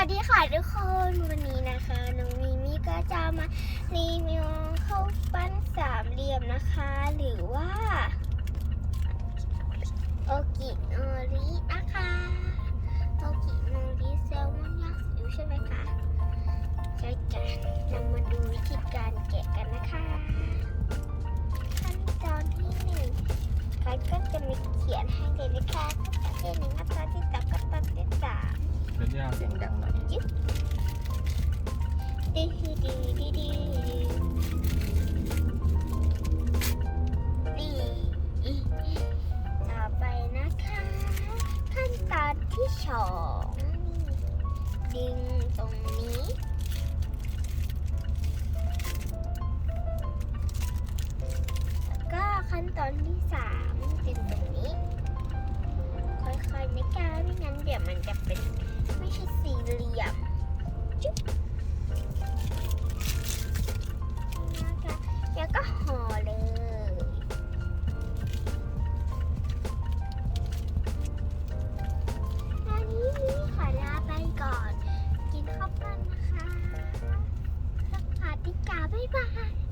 วัสดีค่ะทุกคนวันนี้นะคะน้องมีมี่ก็จะมารีวิวข้าวปั้นสามเหลี่ยมนะคะ หรือว่าโอกิโนรินะคะโอกิโนริแซลมอนย่างซีอิ๊วใช่ไหมคะใช่จ้ะเรามาดูวิธีการแกะกันนะคะ ขั้นตอนที่หนึ่งเขาก็จะมีเขียนให้เลยนะคะขั้นตอนที่หนึ่งขั้นตอนที่ส ยังเสียงดังหน่อยยึดดีดีดีดีดีนี่ต่อไปนะคะ ขั้นตอนที่สองดึงตรงนี้ก็ขั้นตอนที่สามดึงตรงนี้ ค่อยๆนะกาไม่งั้นเดี๋ยวมันจะเป็น 拜拜。